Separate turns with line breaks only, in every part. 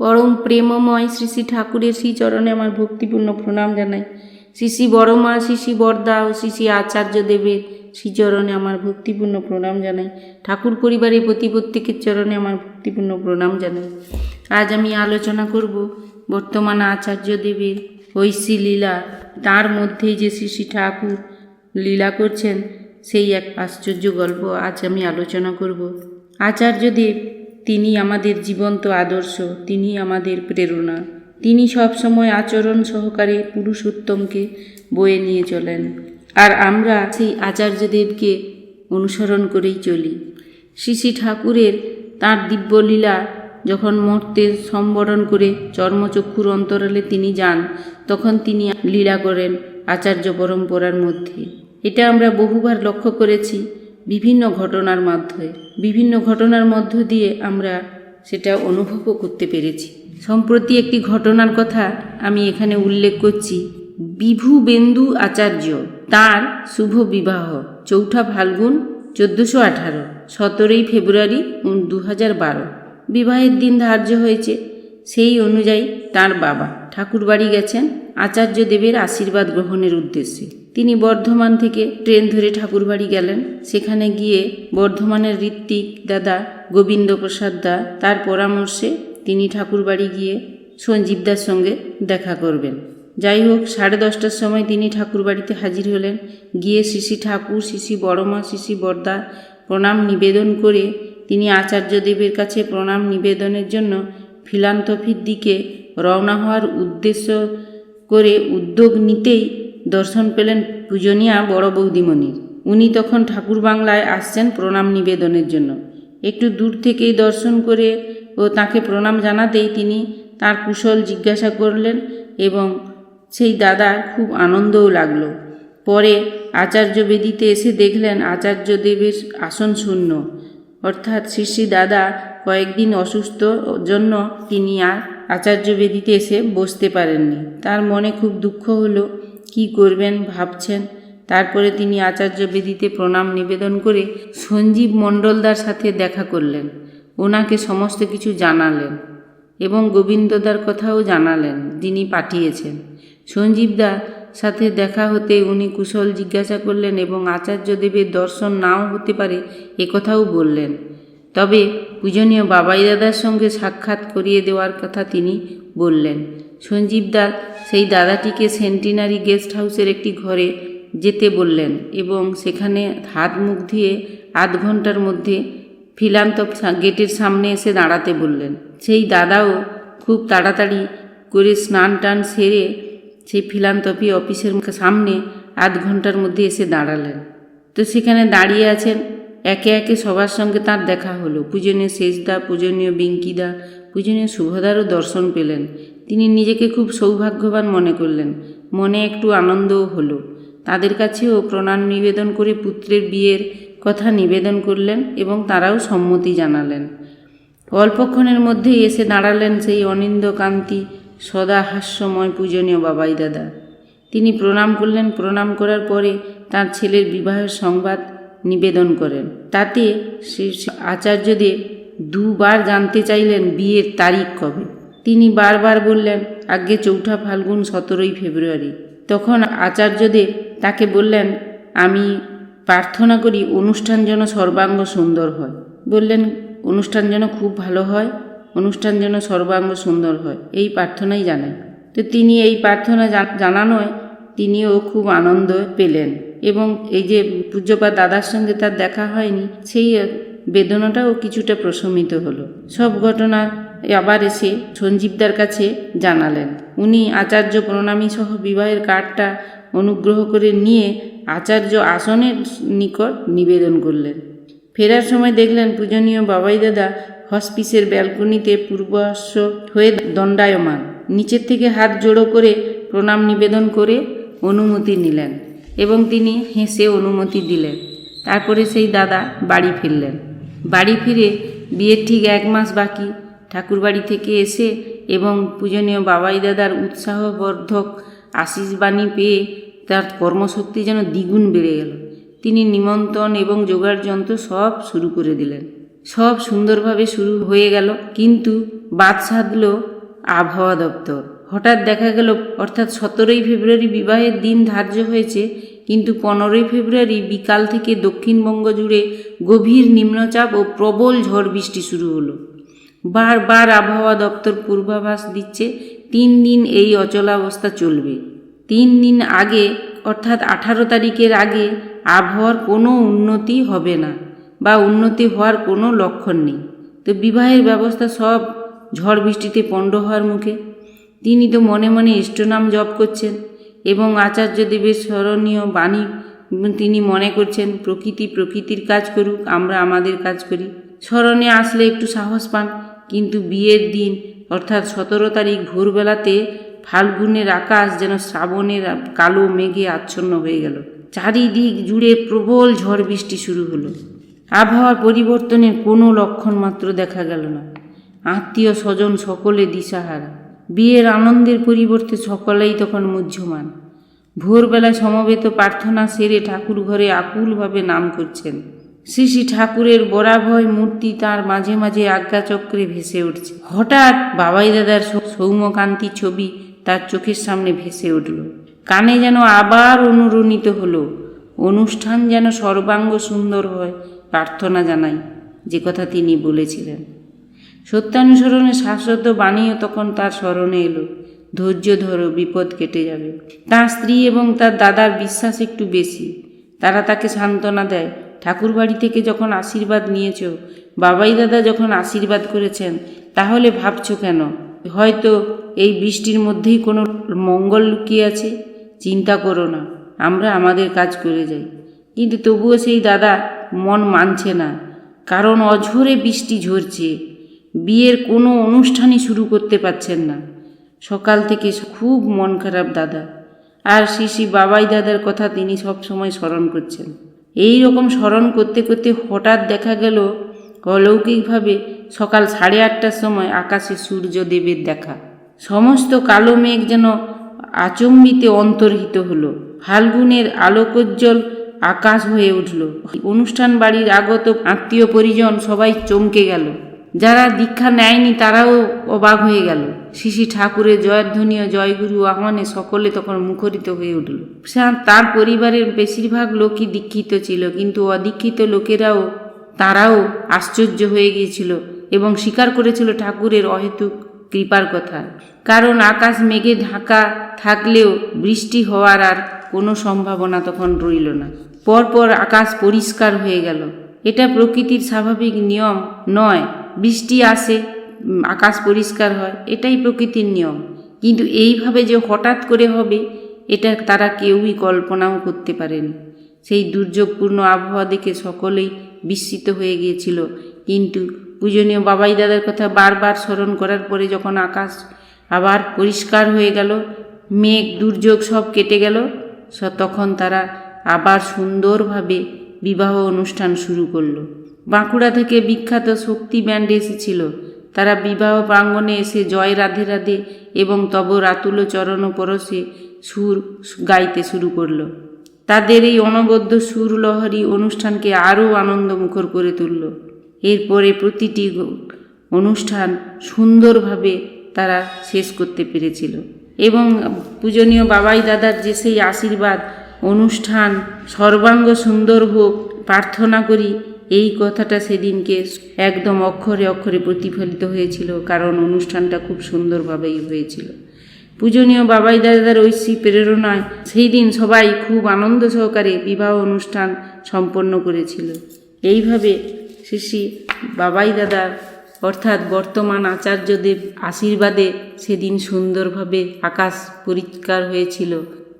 পরম প্রেমময় শ্রী শ্রী ঠাকুরের শ্রীচরণে আমার ভক্তিপূর্ণ প্রণাম জানাই শ্রী শ্রী বড়মা শ্রী শ্রী বরদা ও শ্রী শ্রী আচার্য দেবের শ্রীচরণে আমার ভক্তিপূর্ণ প্রণাম জানাই ঠাকুর পরিবারের প্রতি প্রত্যেকের চরণে আমার ভক্তিপূর্ণ প্রণাম জানাই আজ আমি আলোচনা করব বর্তমান আচার্য দেবের ঐশী লীলা। তার মধ্যেই যে শ্রী শ্রী ঠাকুর লীলা করছেন, সেই এক আশ্চর্য গল্প আজ আমি আলোচনা করব। আচার্যদেব তিনি আমাদের জীবন্ত আদর্শ তিনি আমাদের প্রেরণা। তিনি সবসময় আচরণ সহকারে পুরুষোত্তমকে বয়ে নিয়ে চলেন। আর আমরা সেই আচার্যদেবকে অনুসরণ করেই চলি। শ্রী ঠাকুরের তাঁর দিব্যলীলা যখন মর্তে সম্বরণ করে চর্মচক্ষুর অন্তরালে তিনি যান, তখন তিনি লীলা করেন আচার্য পরম্পরার মধ্যে। এটা আমরা বহুবার লক্ষ্য করেছি। বিভিন্ন ঘটনার মাধ্যমে, বিভিন্ন ঘটনার মধ্য দিয়ে আমরা সেটা অনুভবও করতে পেরেছি। সম্প্রতি একটি ঘটনার কথা আমি এখানে উল্লেখ করছি। বিভু বেন্দু আচার্য, তার শুভ বিবাহ, চৌঠা ফাল্গুন, চোদ্দোশো আঠারো, সতেরোই ফেব্রুয়ারি দু হাজার বারো। বিবাহের দিন ধার্য হয়েছে। সেই অনুযায়ী তার বাবা ঠাকুরবাড়ি গেছেন। আচার্য দেবের আশীর্বাদ গ্রহণের উদ্দেশ্যে। তিনি বর্ধমান থেকে ট্রেন ধরে ঠাকুরবাড়ি গেলেন। সেখানে গিয়ে বর্ধমানের ঋত্বিক দাদা গোবিন্দ প্রসাদ দা তার পরামর্শে তিনি ঠাকুরবাড়ি গিয়ে সঞ্জীবদার সঙ্গে দেখা করবেন। যাই হোক, সাড়ে দশটার সময় তিনি ঠাকুরবাড়িতে হাজির হলেন। গিয়ে শিশি ঠাকুর শিশি বড়মা শিশি বর্দা প্রণাম নিবেদন করে তিনি আচার্যদেবের কাছে প্রণাম নিবেদনের জন্য ফিলান্থফির দিকে রওনা হওয়ার উদ্দেশ্য করে উদ্যোগ নিতেই দর্শন পেলেন পূজনীয়া বড় বৌদিমণির। উনি তখন ঠাকুর বাংলায় আসছেন প্রণাম নিবেদনের জন্য। একটু দূর থেকেই দর্শন করে ও তাকে প্রণাম জানাতেই তিনি তার কুশল জিজ্ঞাসা করলেন এবং সেই দাদার খুব আনন্দও লাগল। পরে আচার্য বেদিতে এসে দেখলেন আচার্য দেবের আসন শূন্য। অর্থাৎ শ্রী দাদা কয়েকদিন অসুস্থ জন্য তিনি আর আচার্য বেদিতে এসে বসতে পারেননি। তার মনে খুব দুঃখ হলো। কি করবেন ভাবছেন? তারপরে তিনি আচার্য বেদিতে প্রণাম নিবেদন করে সঞ্জীব মণ্ডলদার সাথে দেখা করলেন। ওনাকে সমস্ত কিছু জানালেন এবং গোবিন্দদার কথাও জানালেন যিনি পাঠিয়েছেন। সঞ্জীবদার সাথে দেখা হতে উনি কুশল জিজ্ঞাসা করলেন এবং আচার্যদেবের দর্শন নাও হতে পারে একথাও বললেন। তবে পূজনীয় বাবাই দাদার সঙ্গে সাক্ষাৎ করিয়ে দেওয়ার কথা তিনি বললেন। সঞ্জীবদার সেই দাদাটিকে সেন্টিনারি গেস্ট হাউসের একটি ঘরে যেতে বললেন এবং সেখানে হাত মুখ ধুয়ে আধ ঘণ্টার মধ্যে ফিলান্ত গেটের সামনে এসে দাঁড়াতে বললেন। সেই দাদাও খুব তাড়াতাড়ি করে স্নান টান সেরে সেই ফিলান্তপি অফিসের সামনে আধ ঘণ্টার মধ্যে এসে দাঁড়ালেন। তো সেখানে দাঁড়িয়ে আছেন একে একে সবার সঙ্গে তার দেখা হলো। পূজনীয় শেষদা পূজনীয় বিঙ্কিদা, পূজনীয় শুভদারও দর্শন পেলেন। তিনি নিজেকে খুব সৌভাগ্যবান মনে করলেন। মনে একটু আনন্দও হলো। তাদের কাছেও প্রণাম নিবেদন করে পুত্রের বিয়ের কথা নিবেদন করলেন এবং তারাও সম্মতি জানালেন। অল্পক্ষণের মধ্যেই এসে দাঁড়ালেন সেই অনিন্দকান্তি সদা হাস্যময় পূজনীয় বাবাই দাদা তিনি প্রণাম করলেন। প্রণাম করার পরে তার ছেলের বিবাহের সংবাদ নিবেদন করেন। তাতে সে আচার্যদেব দুবার জানতে চাইলেন বিয়ের তারিখ কবে। তিনি বারবার বললেন, আগে চৌঠা ফাল্গুন সতেরোই ফেব্রুয়ারি। তখন আচার্যদেব তাকে বললেন, আমি প্রার্থনা করি অনুষ্ঠান যেন সর্বাঙ্গ সুন্দর হয়। বললেন, অনুষ্ঠান যেন খুব ভালো হয়, অনুষ্ঠান যেন সর্বাঙ্গ সুন্দর হয়। এই প্রার্থনাই জানেন। তো তিনি এই প্রার্থনা জানানোয় তিনিও খুব আনন্দ পেলেন। এবং এই যে পূজ্যপাত দাদার সঙ্গে তার দেখা হয়নি, সেই বেদনাটাও কিছুটা প্রশমিত হলো। সব ঘটনা আবার এসে সঞ্জীবদার কাছে জানালেন। উনি আচার্য প্রণামী সহ বিবাহের কার্ডটা অনুগ্রহ করে নিয়ে আচার্য আসনের নিকট নিবেদন করলেন। ফেরার সময় দেখলেন পূজনীয় বাবাই দাদা হসপিসের ব্যালকনিতে পূর্বাশ্ব হয়ে দণ্ডায়মান। নিচের থেকে হাত জোড়ো করে প্রণাম নিবেদন করে অনুমতি নিলেন। এবং তিনি হেসে অনুমতি দিলেন। তারপরে সেই দাদা বাড়ি ফিরলেন। বাড়ি ফিরে বিয়ের ঠিক এক মাস বাকি। ঠাকুরবাড়ি থেকে এসে এবং পূজনীয় বাবাই দাদার উৎসাহবর্ধক আশিসবাণী পেয়ে তার কর্মশক্তি যেন দ্বিগুণ বেড়ে গেল। তিনি নিমন্ত্রণ এবং যোগাড় যন্ত্র সব শুরু করে দিলেন। সব সুন্দরভাবে শুরু হয়ে গেল, কিন্তু বাদ সাধল আবহাওয়া দপ্তর। হঠাৎ দেখা গেল, অর্থাৎ সতেরোই ফেব্রুয়ারি বিবাহের দিন ধার্য হয়েছে কিন্তু পনেরোই ফেব্রুয়ারি বিকাল থেকে দক্ষিণবঙ্গ জুড়ে গভীর নিম্নচাপ ও প্রবল ঝড় বৃষ্টি শুরু হলো। বারবার আবহাওয়া দপ্তর পূর্বাভাস দিচ্ছে, তিন দিন এই অচলাবস্থা চলবে। তিন দিন আগে, অর্থাৎ আঠারো তারিখের আগে, আবহাওয়ার কোনো উন্নতি হবে না বা উন্নতি হওয়ার কোনো লক্ষণ নেই। তো বিবাহের ব্যবস্থা সব ঝড় বৃষ্টিতে পণ্ড হওয়ার মুখে। তিনি তো মনে মনে ইষ্টনাম জপ করছেন। এবং আচার্যদেবের স্মরণীয় বাণী তিনি মনে করছেন, প্রকৃতি প্রকৃতির কাজ করুক, আমরা আমাদের কাজ করি। স্মরণে আসলে একটু সাহস পান, কিন্তু বিয়ের দিন, অর্থাৎ সতেরো তারিখ ভোরবেলাতে ফাল্গুনের আকাশ যেন শ্রাবণের কালো মেঘে আচ্ছন্ন হয়ে গেল। চারিদিক জুড়ে প্রবল ঝড় বৃষ্টি শুরু হলো। আবহাওয়ার পরিবর্তনের কোনো লক্ষণ মাত্র দেখা গেল না। আত্মীয় স্বজন সকলে দিশাহারা। বিয়ের আনন্দের পরিবর্তে সকলেই তখন মুহ্যমান। ভোরবেলায় সমবেত প্রার্থনা সেরে ঠাকুর ঘরে আকুলভাবে নাম করছেন। শ্রী শ্রী ঠাকুরের বরাভয় মূর্তি তার মাঝে মাঝে আজ্ঞাচক্রে ভেসে উঠছে। হঠাৎ বাবাই দাদার সৌম্যকান্তি ছবি তার চোখের সামনে ভেসে উঠল। কানে যেন আবার অনুরণিত হলো। অনুষ্ঠান যেন সর্বাঙ্গ সুন্দর হয় প্রার্থনা জানাই, যে কথা তিনি বলেছিলেন। সত্যানুসরণে শাশ্বত বাণীও তখন তার স্মরণে এলো, ধৈর্য ধরো, বিপদ কেটে যাবে। তার স্ত্রী এবং তার দাদার বিশ্বাস একটু বেশি। তারা তাকে সান্ত্বনা দেয়, ঠাকুর বাড়ি থেকে যখন আশীর্বাদ নিয়েছ, বাবাই দাদা যখন আশীর্বাদ করেছেন, তাহলে ভাবছ কেন? হয়তো এই বৃষ্টির মধ্যেই কোনো মঙ্গল লুকিয়ে আছে? চিন্তা করো না, আমরা আমাদের কাজ করে যাই। কিন্তু তবুও সেই দাদা মন মানছে না, কারণ অঝোরে বৃষ্টি ঝরছে। বিয়ের কোনো অনুষ্ঠানই শুরু করতে পারছেন না। সকাল থেকে খুব মন খারাপ দাদা। আর শিশি বাবাই দাদার কথা তিনি সব সময় স্মরণ করছেন। এই রকম স্মরণ করতে করতে হঠাৎ দেখা গেল, অলৌকিকভাবে সকাল সাড়ে আটটার সময় আকাশে সূর্যদেবের দেখা। সমস্ত কালো মেঘ যেন আচম্বিতে অন্তর্হিত হলো। ফাল্গুনের আলোকোজ্জ্বল আকাশ হয়ে উঠল। অনুষ্ঠান বাড়ির আগত আত্মীয় পরিজন সবাই চমকে গেল। যারা দীক্ষা নেয়নি তারাও অবাক হয়ে গেল। শিশি ঠাকুরের জয়ধ্বনি ও জয়গুরু আহ্বানে সকলে তখন মুখরিত হয়ে উঠল। তার পরিবারের বেশিরভাগ লোকই দীক্ষিত ছিল, কিন্তু অদীক্ষিত লোকেরাও, তারাও আশ্চর্য হয়ে গিয়েছিল এবং স্বীকার করেছিল ঠাকুরের অহেতুক কৃপার কথা। কারণ আকাশ মেঘে ঢাকা থাকলেও বৃষ্টি হওয়ার আর কোনো সম্ভাবনা তখন রইল না। পরপর আকাশ পরিষ্কার হয়ে গেল। এটা প্রকৃতির স্বাভাবিক নিয়ম নয় বৃষ্টি আসে আকাশ পরিষ্কার হয়, এটাই প্রকৃতির নিয়ম। কিন্তু এইভাবে যে হঠাৎ করে হবে, এটা তারা কেউই কল্পনাও করতে পারেন। সেই দুর্যোগপূর্ণ আবহাওয়া দেখে সকলেই বিস্মিত হয়ে গিয়েছিল। কিন্তু পূজনীয় বাবাই দাদার কথা বারবার স্মরণ করার পরে যখন আকাশ আবার পরিষ্কার হয়ে গেল, মেঘ, দুর্যোগ সব কেটে গেল তখন তারা আবার সুন্দরভাবে বিবাহ অনুষ্ঠান শুরু করল। বাঁকুড়া থেকে বিখ্যাত শক্তি ব্যান্ড এসেছিল। তারা বিবাহ প্রাঙ্গণে এসে জয় রাধে রাধে এবং তব রাতুল চরণ পরশে সুর গাইতে শুরু করল। তাদের এই অনবদ্য সুর লহরী অনুষ্ঠানকে আরও আনন্দমুখর করে তুলল। এরপরে প্রতিটি অনুষ্ঠান সুন্দরভাবে তারা শেষ করতে পেরেছিল এবং পূজনীয় বাবাই দাদার যে সেই আশীর্বাদ অনুষ্ঠান সর্বাঙ্গ সুন্দর হোক প্রার্থনা করি এই কথাটা সেদিনকে একদম অক্ষরে অক্ষরে প্রতিফলিত হয়েছিল, কারণ অনুষ্ঠানটা খুব সুন্দরভাবেই হয়েছিল। পূজনীয় বাবাই দাদার ঐশী প্রেরণায় সেই দিন সবাই খুব আনন্দ সহকারে বিবাহ অনুষ্ঠান সম্পন্ন করেছিল। এইভাবে শ্রী বাবাই দাদার অর্থাৎ বর্তমান আচার্যদেব আশীর্বাদে সেদিন সুন্দরভাবে আকাশ পরিষ্কার হয়েছিল।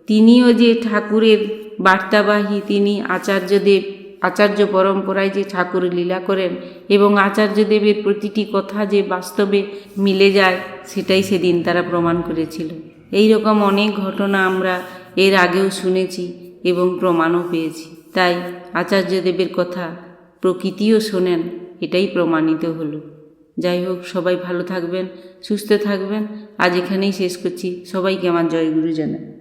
তিনিও যে ঠাকুরের বার্তাবাহী, তিনি আচার্যদেব আচার্য পরম্পরায় যে ঠাকুর লীলা করেন এবং আচার্যদেবের প্রতিটি কথা যে বাস্তবে মিলে যায়, সেটাই সেদিন তারা প্রমাণ করেছিল। এই রকম অনেক ঘটনা আমরা এর আগেও শুনেছি এবং প্রমাণও পেয়েছি। তাই আচার্যদেবের কথা প্রকৃতিও শোনেন, এটাই প্রমাণিত হলো। যাই হোক, সবাই ভালো থাকবেন, সুস্থ থাকবেন। আজ এখানেই শেষ করছি। সবাইকে আমার জয়গুরু জানাই।